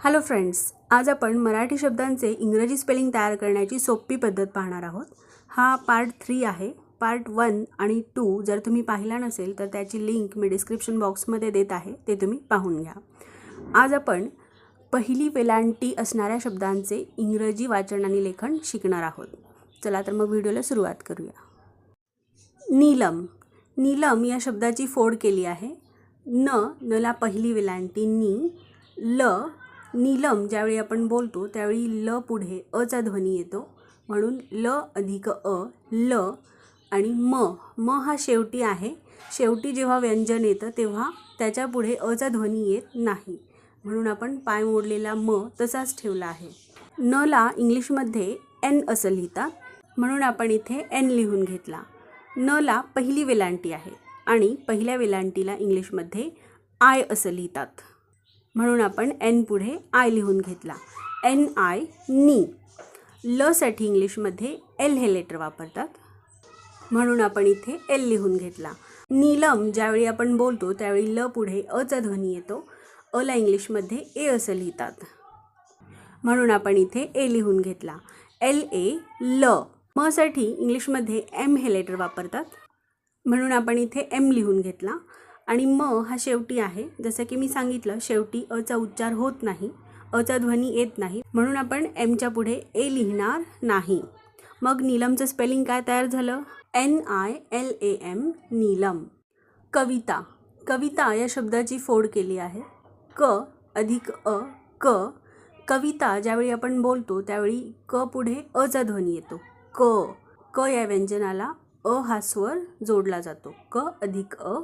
Hello friends आज आपण मराठी शब्दांचे इंग्रजी स्पेलिंग तयार करण्याची सोपी पद्धत पाहणार आहोत. हा पार्ट थ्री आहे. पार्ट वन आणि टू जर तुम्ही पाहिला नसेल तर त्याची लिंक मी डिस्क्रिप्शन बॉक्समध्ये देत आहे. ते तुम्ही पाहून घ्या. आज आपण पहिली वेलांटी असणाऱ्या शब्दांचे इंग्रजी वाचन आणि लेखन शिकणार आहोत. चला तर मग व्हिडिओला सुरुवात करूया. नीलम. नीलम या शब्दाची फोड केली आहे. न नला पहिली वेलांटी नी ल नीलम ज्यावेळी आपण बोलतो त्यावेळी ल पुढे अचा ध्वनी येतो. म्हणून ल अधिक अ ल आणि म. म हा शेवटी आहे. शेवटी जेव्हा व्यंजन येतं तेव्हा त्याच्या पुढे अचा ध्वनी येत नाही. म्हणून आपण पाय मोडलेला म तसाच ठेवला आहे. न ला इंग्लिशमध्ये एन असं लिहितात. म्हणून आपण इथे एन लिहून घेतला. न ला पहिली वेलांटी आहे आणि पहिल्या वेलांटीला इंग्लिशमध्ये आय असं लिहितात. म्हणून आपण एन पुढे आय लिहून घेतला. एन आय नी. लसाठी इंग्लिशमध्ये एल हे लेटर वापरतात. म्हणून आपण इथे एल लिहून घेतला. नीलम ज्यावेळी आपण बोलतो त्यावेळी ल पुढे अचा ध्वनी येतो. अला इंग्लिशमध्ये ए असं लिहितात. म्हणून आपण इथे ए लिहून घेतला. एल ए ल. मसाठी इंग्लिशमध्ये एम हे लेटर वापरतात. म्हणून आपण इथे एम लिहून घेतला. आणि म हा शेवटी आहे. जसं की मी सांगितलं शेवटी अचा उच्चार होत नाही अचा ध्वनी येत नाही म्हणून आपण एमच्या पुढे ए लिहिणार नाही. मग नीलमचं स्पेलिंग काय तयार झालं? N I L A M Neelam. Kavita. Kavita या शब्दाची फोड केली आहे. क अधिक अ क. कविता ज्यावेळी आपण बोलतो त्यावेळी क पुढे अचा ध्वनी येतो. क. क या व्यंजनाला अ हा स्वर जोडला जातो. क अधिक अ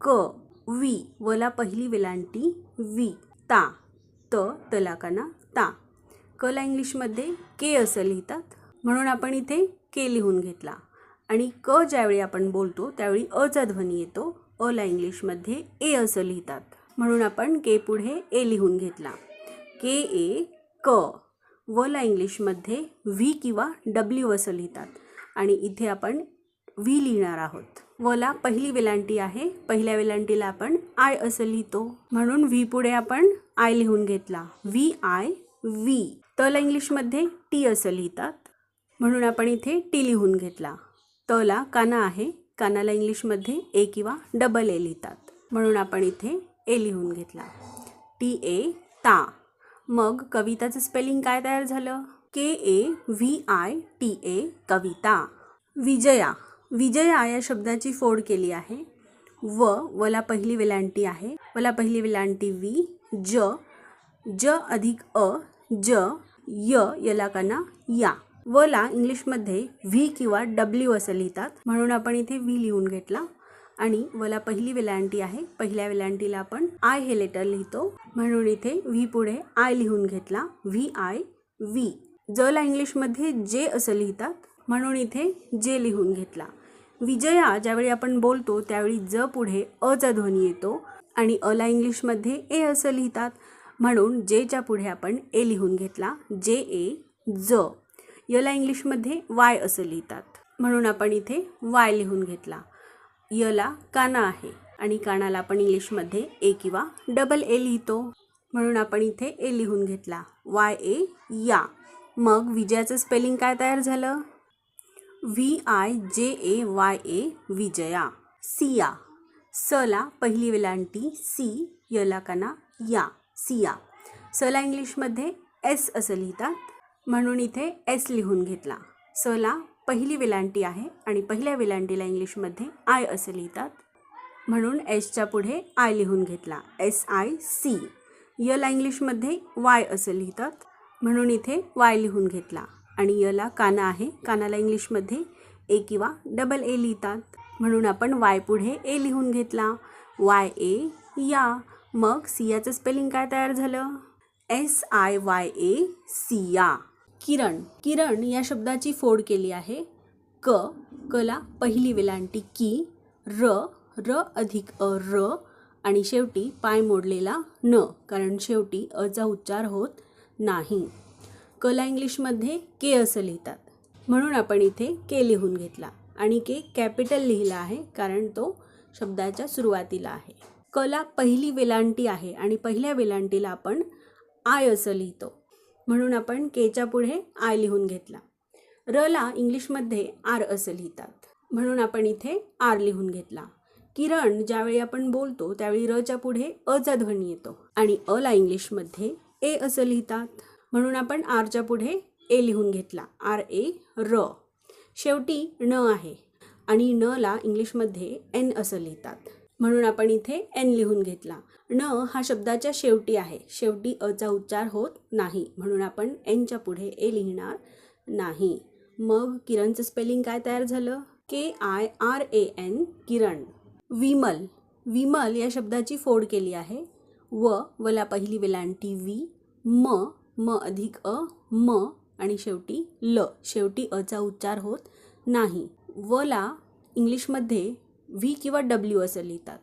क वी वला पहिली वेलांटी वी ता त तलाकाना ता. कला इंग्लिशमध्ये के असं लिहितात. म्हणून आपण इथे के लिहून घेतला. आणि क ज्यावेळी आपण बोलतो त्यावेळी अचा ध्वनी येतो. अला इंग्लिशमध्ये ए असं लिहितात. म्हणून आपण के पुढे ए लिहून घेतला. के ए क वला इंग्लिशमध्ये व्ही किंवा डब्ल्यू असं लिहितात. आणि इथे आपण व्ही लिहिणार आहोत. वला पहिली वेलांटी आहे. पहिल्या वेलांटीला आपण आय असं लिहितो. म्हणून व्ही पुढे आपण आय लिहून घेतला. V I V. तला इंग्लिशमध्ये टी असं लिहितात. म्हणून आपण इथे टी लिहून घेतला. तला काना आहे. कानाला इंग्लिशमध्ये ए किंवा डबल ए लिहितात. म्हणून आपण इथे ए लिहून घेतला. टी ए ता. मग कविताचं स्पेलिंग काय तयार झालं? K A V I T A Kavita. Vijaya. Vijaya या शब्दाची फोड केली आहे. व वला पहिली वेलांटी आहे. वला पहिली वेलांटी वी ज ज अधिक अ ज य यलाकाना या. वला इंग्लिशमध्ये व्ही किंवा डब्ल्यू असं लिहितात. म्हणून आपण इथे व्ही लिहून घेतला. आणि वला पहिली वेलांटी आहे. पहिल्या वेलांटीला आपण आय हे लेटर लिहितो. म्हणून इथे व्ही पुढे आय लिहून घेतला. व्ही आय व्ही. जला इंग्लिशमध्ये जे असं लिहितात. म्हणून इथे जे लिहून घेतला. विजया ज्यावेळी आपण बोलतो त्यावेळी ज पुढे अचा ध्वनी येतो आणि अला इंग्लिशमध्ये ए असं लिहितात. म्हणून जेच्या पुढे आपण ए लिहून घेतला जे ए ज. यला इंग्लिशमध्ये वाय असं लिहितात. म्हणून आपण इथे वाय लिहून घेतला. यला काना आहे आणि कानाला आपण इंग्लिशमध्ये ए किंवा डबल ए लिहितो. म्हणून आपण इथे ए लिहून घेतला. वाय ए या. मग विजयाचं स्पेलिंग काय तयार झालं? V I J A Y A Vijaya. Siya. सला पहिली वेलांटी सी यला काना या सिया. सला इंग्लिशमध्ये एस असं लिहितात. म्हणून इथे एस लिहून घेतला. सला पहिली वेलांटी आहे आणि पहिल्या वेलांटीला इंग्लिशमध्ये आय असं लिहितात. म्हणून एसच्या पुढे आय लिहून घेतला. एस आय सी. यला इंग्लिशमध्ये वाय असं लिहितात. म्हणून इथे वाय लिहून घेतला. आणि यला काना आहे. कानाला इंग्लिशमध्ये ए किंवा डबल ए लिहितात. म्हणून आपण वाय पुढे ए लिहून घेतला. वाय ए या. मग सियाचं स्पेलिंग काय तयार झालं? S I Y A Siya. Kiran. Kiran या शब्दाची फोड केली आहे. क. कला पहिली वेलांटी की. र. र अधिक अ र. आणि शेवटी पाय मोडलेला न. कारण शेवटी अचा उच्चार होत नाही. कला इंग्लिशमध्ये के असं लिहितात. म्हणून आपण इथे के लिहून घेतला आणि के कॅपिटल लिहिला आहे कारण तो शब्दाच्या सुरुवातीला आहे. कला पहिली वेलांटी आहे आणि पहिल्या वेलांटीला आपण आय असं लिहितो. म्हणून आपण केच्या पुढे आय लिहून घेतला. रला इंग्लिशमध्ये आर असं लिहितात. म्हणून आपण इथे आर लिहून घेतला. किरण ज्यावेळी आपण बोलतो त्यावेळी रच्या पुढे अचा ध्वनी येतो आणि अला इंग्लिशमध्ये ए असं लिहितात. म्हणून आपण आरच्या पुढे ए लिहून घेतला. आर ए र. शेवटी न आहे आणि न ला इंग्लिशमध्ये एन असं लिहितात. म्हणून आपण इथे एन लिहून घेतला. न हा शब्दाच्या शेवटी आहे. शेवटी अचा उच्चार होत नाही. म्हणून आपण एनच्या पुढे ए लिहिणार नाही. मग किरणचं स्पेलिंग काय तयार झालं? K I R A N Kiran. Vimal. Vimal या शब्दाची फोड केली आहे. व वला पहिली वेलांटी वी. म म अधिक अ म आणि शेवटी ल. शेवटी अचा उच्चार होत नाही. वला इंग्लिशमध्ये व्ही किंवा डब्ल्यू असं लिहितात.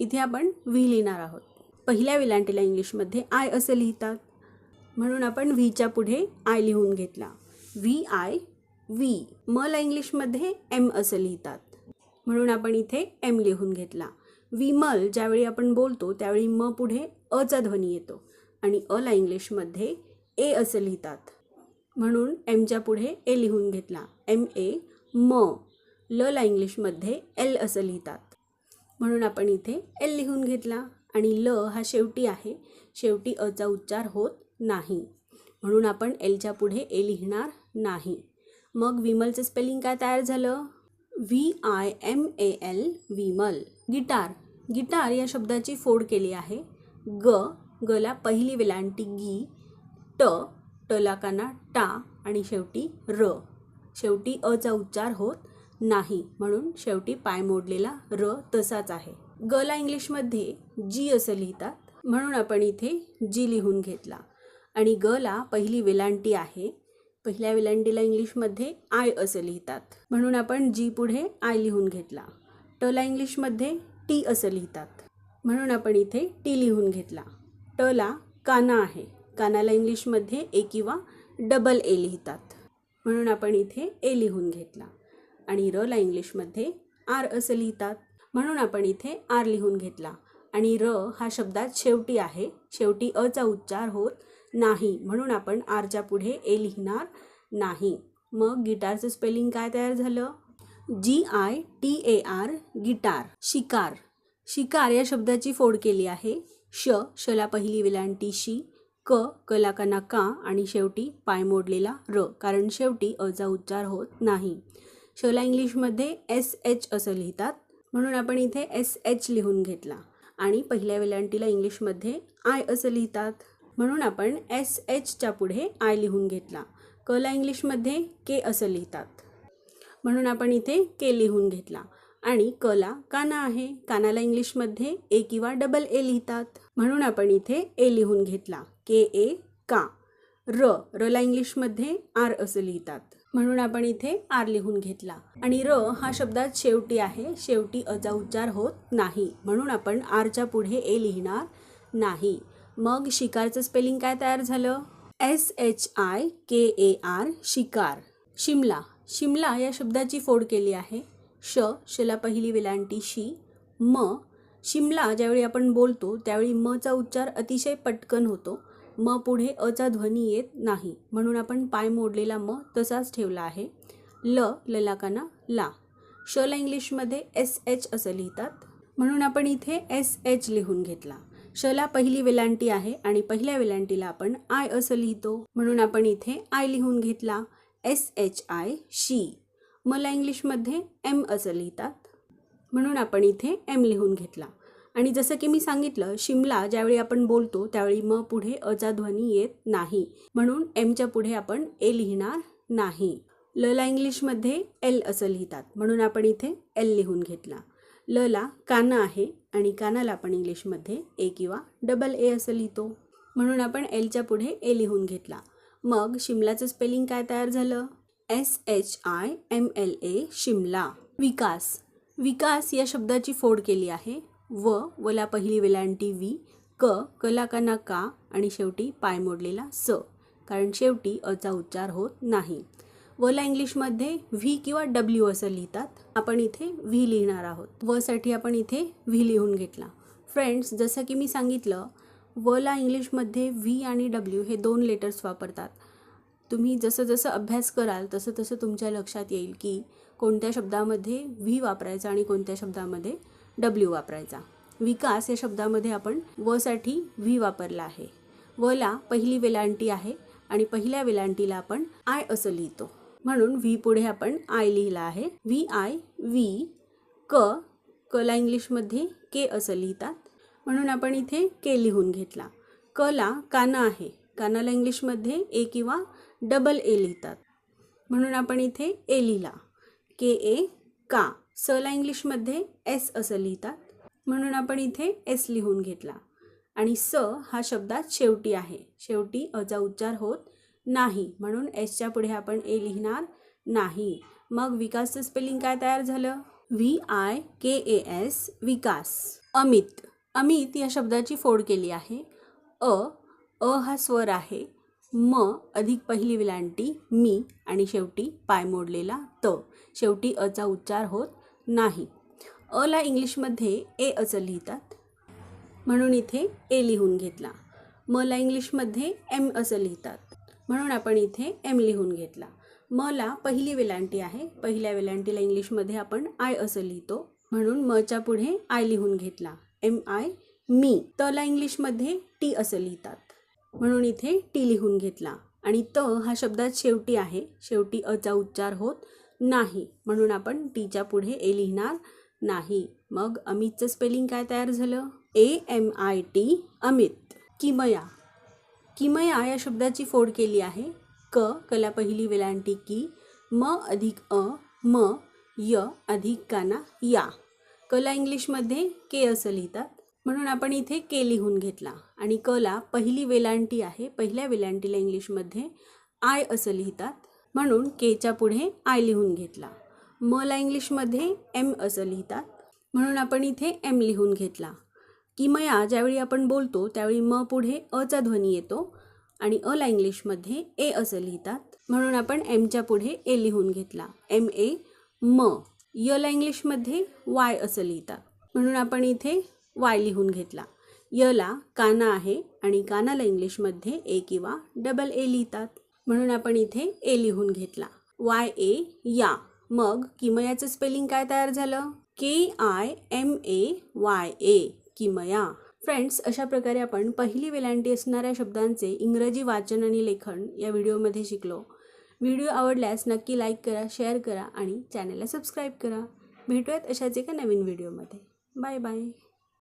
इथे आपण व्ही लिहिणार आहोत. पहिल्या वेलांटीला इंग्लिशमध्ये आय असं लिहितात. म्हणून आपण व्हीच्या पुढे आय लिहून घेतला. व्ही आय व्ही. मला इंग्लिशमध्ये एम असं लिहितात. म्हणून आपण इथे एम लिहून घेतला. विमल ज्यावेळी आपण बोलतो त्यावेळी म पुढे अचा ध्वनी येतो. आणि अला इंग्लिशमध्ये ए असं लिहितात. म्हणून एमच्या पुढे ए लिहून घेतला. एम ए म ल ला इंग्लिशमध्ये एल असं लिहितात. म्हणून आपण इथे एल लिहून घेतला आणि ल हा शेवटी आहे. शेवटी अचा उच्चार होत नाही. म्हणून आपण एलच्या पुढे ए लिहिणार नाही. मग विमलचं स्पेलिंग काय तयार झालं? V I M A L Vimal. Guitar. Guitar या शब्दाची फोड केली आहे. ग गला पहिली वेलांटी गी. ट टला काना टा आणि शेवटी र. शेवटी अचा उच्चार होत नाही म्हणून शेवटी पाय मोडलेला र तसाच आहे. गला इंग्लिशमध्ये जी असं लिहितात म्हणून आपण इथे जी लिहून घेतला. आणि गला पहिली वेलांटी आहे. पहिल्या वेलांटीला इंग्लिशमध्ये आय असं लिहितात म्हणून आपण जी पुढे आय लिहून घेतला. टला इंग्लिशमध्ये टी असं लिहितात म्हणून आपण इथे टी लिहून घेतला. टला काना आहे. कानाला इंग्लिशमध्ये ए किंवा डबल ए लिहितात. म्हणून आपण इथे ए लिहून घेतला. आणि रला इंग्लिशमध्ये आर असं लिहितात. म्हणून आपण इथे आर लिहून घेतला. आणि र हा शब्दात शेवटी आहे. शेवटी अचा उच्चार होत नाही. म्हणून आपण आरच्या पुढे ए लिहिणार नाही. मग गिटारचं स्पेलिंग काय तयार झालं? G I T A R guitar शिकार. शिकार या शब्दाची फोड केली आहे. श शला पहिली वेलांटी शी. क कला कना का आणि शेवटी पाय मोडलेला र कारण शेवटी अचा उच्चार होत नाही. शला इंग्लिशमध्ये एस एच असं लिहितात म्हणून आपण इथे एस एच लिहून घेतला. आणि पहिल्या वेलांटीला इंग्लिशमध्ये आय असं लिहितात म्हणून आपण एस एचच्या पुढे आय लिहून घेतला. कला इंग्लिशमध्ये के असं लिहितात म्हणून आपण इथे के लिहून घेतला. आणि कला काना आहे कानाला इंग्लिशमध्ये ए किंवा डबल ए लिहितात म्हणून आपण इथे ए लिहून घेतला. के ए का. र रला इंग्लिशमध्ये आर असं लिहितात. म्हणून आपण इथे आर लिहून घेतला. आणि र हा शब्दात शेवटी आहे. शेवटी अचा उच्चार होत नाही. म्हणून आपण आरच्या पुढे ए लिहिणार नाही. मग शिकारचं स्पेलिंग काय तयार झालं? S H I K A R शिकार. शिमला. शिमला या शब्दाची फोड केली आहे. श शला पहिली वेलांटी शी. म शिमला ज्यावेळी आपण बोलतो त्यावेळी मचा उच्चार अतिशय पटकन होतो. म पुढे अचा ध्वनी येत नाही. म्हणून आपण पाय मोडलेला म तसाच ठेवला आहे. ल ललाकाना ला. शला इंग्लिशमध्ये एस एच असं लिहितात. म्हणून आपण इथे एस एच लिहून घेतला. शला पहिली वेलांटी आहे आणि पहिल्या वेलांटीला आपण आय असं लिहितो. म्हणून आपण इथे आय लिहून घेतला. एस एच आय शी. मला इंग्लिशमध्ये एम असं लिहितात. म्हणून आपण इथे एम लिहून घेतला. आणि जसं की मी सांगितलं शिमला ज्यावेळी आपण बोलतो त्यावेळी म पुढे अचा ध्वनी येत नाही. म्हणून एमच्या पुढे आपण ए लिहिणार नाही. लला इंग्लिशमध्ये एल असं लिहितात. म्हणून आपण इथे एल लिहून घेतला. लला काना आहे आणि कानाला आपण इंग्लिशमध्ये ए किंवा डबल ए असं लिहितो. म्हणून आपण एलच्या पुढे ए लिहून घेतला. मग शिमलाचं स्पेलिंग काय तयार झालं? S H I M L A Shimla. Vikas. Vikas या शब्दाची फोड केली आहे. व वला पहिली वेलांटी वी क कला कना का आणि शेवटी पाय मोडलेला स कारण शेवटी अचा उच्चार होत नाही. वला इंग्लिशमध्ये व्ही किंवा डब्ल्यू असं लिहितात. आपण इथे व्ही लिहिणार आहोत. वसाठी आपण इथे व्ही लिहून घेतला. फ्रेंड्स जसं की मी सांगितलं वला इंग्लिशमध्ये व्ही आणि डब्ल्यू हे दोन लेटर्स वापरतात. तुम्ही जसं जसं अभ्यास कराल तसं तसं तुमच्या लक्षात येईल की कोणत्या शब्दामध्ये व्ही वापरायचं आणि कोणत्या शब्दामध्ये डब्ल्यू वापरायचा. विकास या शब्दामध्ये आपण वसाठी व्ही वापरला आहे. वला पहिली वेलांटी आहे आणि पहिल्या वेलांटीला आपण आय असं लिहितो. म्हणून व्ही पुढे आपण आय लिहिला आहे. व्ही आय व्ही क कला इंग्लिशमध्ये के असं लिहितात. म्हणून आपण इथे के लिहून घेतला. कला काना आहे. कानाला इंग्लिशमध्ये ए किंवा डबल ए लिहितात. म्हणून आपण इथे ए लिहिला. के ए का. सला इंग्लिशमध्ये एस असं लिहितात. म्हणून आपण इथे एस लिहून घेतला. आणि स हा शब्दात शेवटी आहे. शेवटी अचा उच्चार होत नाही. म्हणून एसच्या पुढे आपण ए लिहिणार नाही. मग विकासचं स्पेलिंग काय तयार झालं? V I K A S Vikas. Amit. Amit या शब्दाची फोड केली आहे. अ अ हा स्वर आहे. म अधिक पहिली विलांटी मी आणि शेवटी पाय मोडलेला त. शेवटी अचा उच्चार होत नाही. अला इंग्लिशमध्ये ए असं लिहितात. म्हणून इथे ए लिहून घेतला. मला इंग्लिशमध्ये एम असं लिहितात. म्हणून आपण इथे एम लिहून घेतला. मला पहिली वेलांटी आहे. पहिल्या वेलांटीला इंग्लिशमध्ये आपण आय असं लिहितो. म्हणून मच्या पुढे आय लिहून घेतला. एम आय मी. तला इंग्लिशमध्ये टी असं लिहितात. म्हणून इथे टी लिहून घेतला. आणि त हा शब्दात शेवटी आहे. शेवटी अचा उच्चार होत. नाही. म्हणून आपण टीच्या पुढे ए लिहिणार नाही. मग अमितचं स्पेलिंग काय तयार झालं? A M I T Amit. Kimaya. Kimaya या शब्दाची फोड केली आहे. क कला पहिली वेलांटी की. म अधिक अ म य अधिक काना या. कला इंग्लिशमध्ये के असं लिहितात. म्हणून आपण इथे के लिहून घेतला. आणि कला पहिली वेलांटी आहे. पहिल्या वेलांटीला इंग्लिशमध्ये आय असं लिहितात. म्हणून केच्या पुढे आय लिहून घेतला. मला इंग्लिशमध्ये एम असं लिहितात. म्हणून आपण इथे एम लिहून घेतला. किमया ज्यावेळी आपण बोलतो त्यावेळी म पुढे अचा ध्वनी येतो आणि अला इंग्लिशमध्ये ए असं लिहितात. म्हणून आपण एमच्या पुढे ए लिहून घेतला. एम ए म. यला इंग्लिशमध्ये वाय असं लिहितात. म्हणून आपण इथे वाय लिहून घेतला. यला काना आहे आणि कानाला इंग्लिशमध्ये ए किंवा डबल ए लिहितात. म्हणून आपण इथे ए लिहून घेतला. वाय ए या. मग किमयाचं स्पेलिंग काय तयार झालं? K I M A Y A Kimaya. Friends अशा प्रकारे आपण पहिली वेलांटी असणाऱ्या शब्दांचे इंग्रजी वाचन आणि लेखन या व्हिडिओमध्ये शिकलो. व्हिडिओ आवडल्यास नक्की लाईक करा शेअर करा आणि चॅनलला सबस्क्राईब करा. भेटूयात अशाच एका नवीन व्हिडिओमध्ये. Bye bye